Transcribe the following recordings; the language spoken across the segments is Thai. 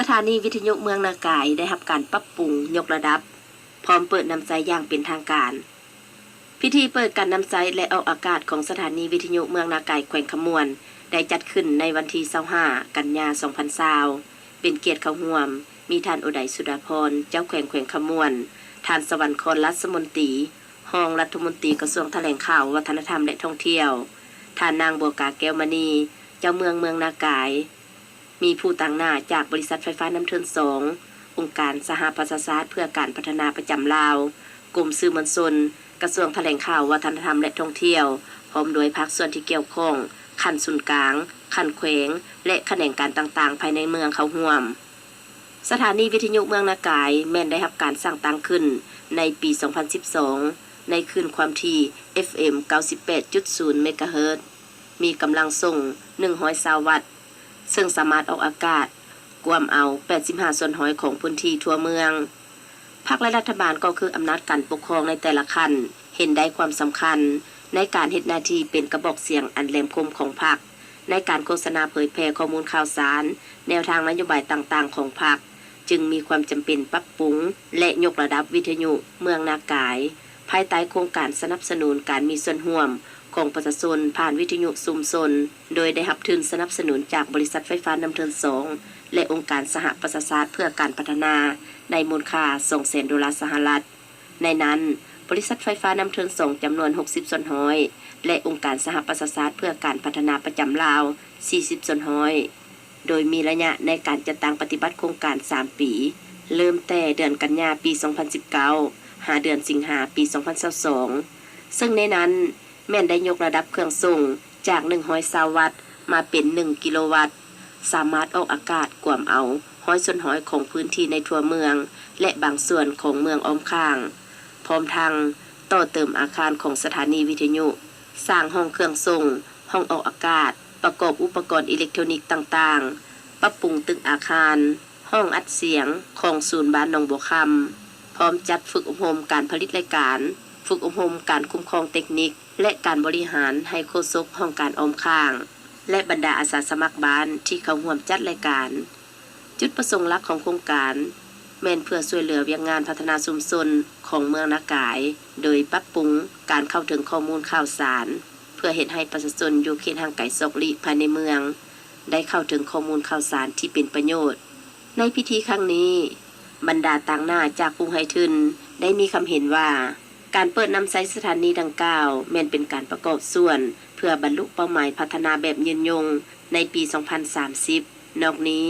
สถานีวิทยุเมืองนากายได้รับการปรับปรุงยกระดับ พร้อมเปิดนำใจอย่างเป็นทางการ พิธีเปิดการนำใจและออกอากาศของสถานีวิทยุเมืองนากายแขวงขมวน ได้จัดขึ้นในวันที่25กันยา2020เป็นเกียรติเข้าร่วม มีท่านอุดัยสุดาพรเจ้าแขวงแขวงขมวนท่านสวรรครรัฐมนตรีรองรัฐมนตรีกระทรวงแถลงข่าววัฒนธรรมและท่องเที่ยว ท่านนางบัวกาแก้วมณี เจ้าเมืองเมืองนากาย มีผู้ต่างหน้าจากบริษัทไฟฟ้าน้ำเทินสอง องค์การสหประชาชาติเพื่อการพัฒนาประจำลาว กลุ่มสื่อมวลชน กระทรวงแถลงข่าววัฒนธรรมและท่องเที่ยว พร้อมโดยภาคส่วนที่เกี่ยวข้อง ขันศูนย์กลาง ขันแขวง และแขนงการต่างๆ ภายในเมืองเขาห่วม สถานีวิทยุเมืองนากายแม่นได้รับการสร้างตั้งขึ้นในปี 2012 ในคืนความถี่ FM 98.0 เมกะเฮิรตซ์ มีกำลังส่ง120วัตต์ ซึ่งสามารถออกอากาศ กวมเอา 85 ส่วนหอยของพื้นที่ทั่วเมืองภาคและรัฐบาลก็คืออำนาจการปกครองในแต่ละขั้น เห็นได้ความสำคัญ ในการเฮ็ดหน้าที่เป็นกระบอกเสียงอันแหลมคมของพรรคในการโฆษณาเผยแพร่ข้อมูลข่าวสาร แนวทางนโยบายต่างๆ ของพรรคจึงมีความจำเป็นปรับปรุง และยกระดับวิทยุเมืองนากาย ภายใต้โครงการสนับสนุนการมีส่วนร่วม ของประชาชนผ่านวิทยุซุมซน โดยได้รับทุนสนับสนุนจากบริษัทไฟฟ้าน้ำเทินสองและองค์การสหประชาชาติเพื่อการพัฒนา ในมูลค่า2แสนดอลลาร์สหรัฐ ในนั้นบริษัทไฟฟ้าน้ำเทินสองจำนวน 60 ส่วนห้อย และองค์การสหประชาชาติเพื่อการพัฒนาประจำลาว 40 ส่วนห้อย โดยมีระยะในการจัดตั้งปฏิบัติโครงการ 3 ปี เริ่มแต่เดือนกันยาปี 2019 หาเดือนสิงหาปี 2022 ซึ่งในนั้น แม่นได้ยกระดับเครื่องส่งจาก120วัตมาเป็น 1 กิโลวัตต์ สามารถออกอากาศกวมเอาห้อยส่วนห้อยของพื้นที่ในทั่วเมือง และบางส่วนของเมืองอ้อมข้าง พร้อมทางต่อเติมอาคารของสถานีวิทยุ สร้างห้องเครื่องส่ง ห้องออกอากาศ ประกอบอุปกรณ์อิเล็กทรอนิกส์ต่างๆ ปรับปรุงตึกอาคาร ห้องอัดเสียงของศูนย์บ้านหนองบัวคำพร้อมจัดฝึกอบรมการผลิตรายการ ฝึกอบรมการคุ้มครองเทคนิค และการบริหารให้โฆษกห้องการออมข้าง และบรรดาอาสาสมัครบ้านที่เข้าร่วมจัดรายการ จุดประสงค์หลักของโครงการแม่นเพื่อช่วยเหลือเวียงงานพัฒนาชุมชนของเมืองนากาย โดยปรับปรุงการเข้าถึงข้อมูลข่าวสาร เพื่อเห็นให้ประชาชนอยู่เขตห่างไกลซอกลีภายในเมือง ได้เข้าถึงข้อมูลข่าวสารที่เป็นประโยชน์ ในพิธีครั้งนี้ บรรดาต่างหน้าจากผู้ให้ทุนได้มีคำเห็นว่า การเปิดนำไซสถานีดังกล่าวแม่นเป็นการประกอบส่วน เพื่อบรรลุเป้าหมายพัฒนาแบบยืนยง ในปี 2030 นอกนี้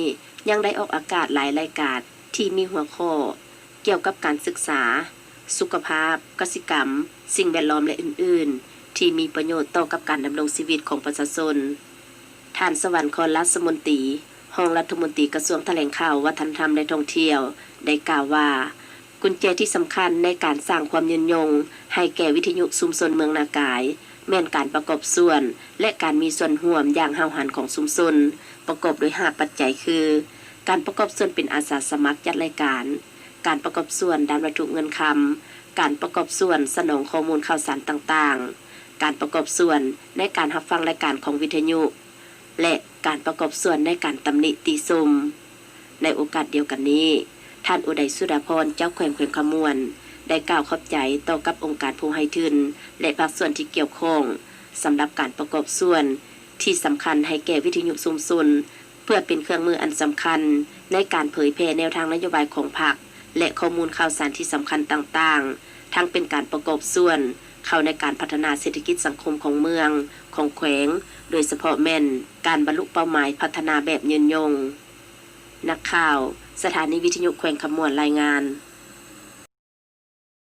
ยังได้ออกอากาศหลายรายการที่มีหัวข้อ เกี่ยวกับการศึกษา สุขภาพ กสิกรรม สิ่งแวดล้อมและอื่น ๆ ที่มีประโยชน์ต่อกับการดำรงชีวิตของประชาชนท่านสวรรครรัฐมนตรีห้องรัฐมนตรีกระทรวงแถลงข่าววัฒนธรรมและท่องเที่ยว ได้กล่าวว่า กุญแจที่สำคัญในการสร้างความยืนยง ให้แก่วิทยุชุมชนเมืองนากาย แม่นการประกอบส่วน และการมีส่วนร่วมอย่างห้าวหันของชุมชนประกอบโดย 5 ปัจจัยคือ การประกอบส่วนเป็นอาสาสมัครจัดรายการ การประกอบส่วนด้านวัตถุเงินคำการประกอบส่วนสนองข้อมูลข่าวสารต่างๆ การประกอบส่วนในการรับฟังรายการของวิทยุ และการประกอบส่วนในการตำหนิตีซุมในโอกาสเดียวกันนี้ ท่านอุดัยสุดาพรเจ้าแขวงแขวงขมวน ได้กล่าวขอบใจต่อกับองค์การผู้ให้ทุนและภาคส่วนที่เกี่ยวข้องสำหรับการประกอบส่วน ที่สำคัญให้แก่วิทยุชุมชนเพื่อเป็นเครื่องมืออันสำคัญ ในการเผยแพร่แนวทางนโยบายของพรรคและข้อมูลข่าวสารที่สำคัญต่างๆ ทั้งเป็นการประกอบส่วน เข้าในการพัฒนาเศรษฐกิจสังคมของเมือง ของแขวง โดยเฉพาะแม่น การบรรลุเป้าหมายพัฒนาแบบยืนยง นักข่าว สถานีวิทยุแขวงขมวนรายงาน